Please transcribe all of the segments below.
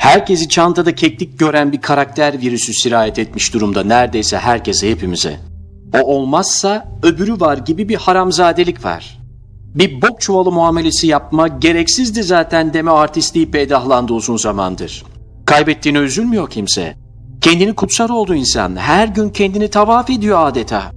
Herkesi çantada keklik gören bir karakter virüsü sirayet etmiş durumda neredeyse herkese hepimize. O olmazsa öbürü var gibi bir haramzadelik var. Bir bok çuvalı muamelesi yapma gereksizdi zaten deme artistliği peydahlandı uzun zamandır. Kaybettiğine üzülmüyor kimse. Kendini kutsar oldu insan. Her gün kendini tavaf ediyor adeta.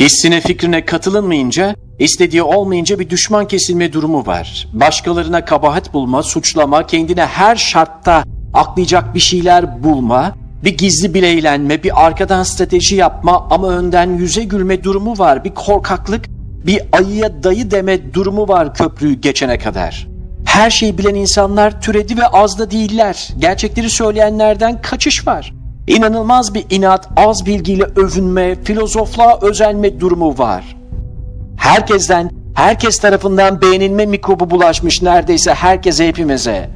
Hissine fikrine katılınmayınca, istediği olmayınca bir düşman kesilme durumu var. Başkalarına kabahat bulma, suçlama, kendine her şartta aklayacak bir şeyler bulma, bir gizli bileylenme, bir arkadan strateji yapma ama önden yüze gülme durumu var. Bir korkaklık, bir ayıya dayı deme durumu var köprüyü geçene kadar. Her şeyi bilen insanlar türedi ve az da değiller. Gerçekleri söyleyenlerden kaçış var. İnanılmaz bir inat, az bilgiyle övünme, filozofluğa özenme durumu var. Herkesten, herkes tarafından beğenilme mikrobu bulaşmış neredeyse herkese hepimize.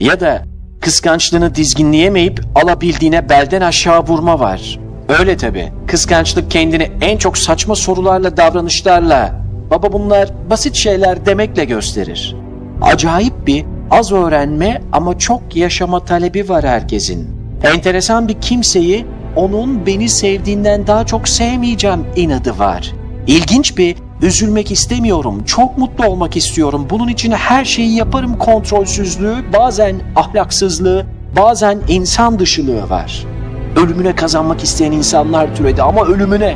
Ya da kıskançlığını dizginleyemeyip alabildiğine belden aşağı vurma var. Öyle tabi. Kıskançlık kendini en çok saçma sorularla davranışlarla, baba bunlar basit şeyler demekle gösterir. Acayip bir az öğrenme ama çok yaşama talebi var herkesin. Enteresan bir kimseyi onun beni sevdiğinden daha çok sevmeyeceğim inadı var. İlginç bir üzülmek istemiyorum, çok mutlu olmak istiyorum. Bunun için her şeyi yaparım kontrolsüzlüğü, bazen ahlaksızlığı, bazen insan dışılığı var. Ölümüne kazanmak isteyen insanlar türedi ama ölümüne.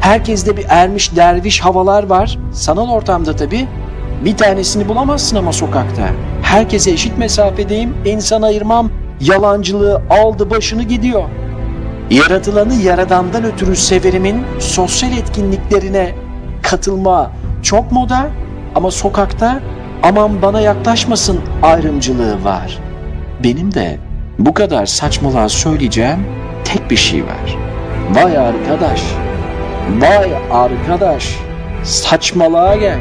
Herkeste bir ermiş derviş havalar var. Sanal ortamda tabii. Bir tanesini bulamazsın ama sokakta. Herkese eşit mesafedeyim, insan ayırmam, yalancılığı aldı başını gidiyor. Yaratılanı yaradandan ötürü severimin sosyal etkinliklerine katılma çok moda ama sokakta aman bana yaklaşmasın ayrımcılığı var. Benim de bu kadar saçmalığa söyleyeceğim tek bir şey var. Vay arkadaş, vay arkadaş, saçmalığa gel.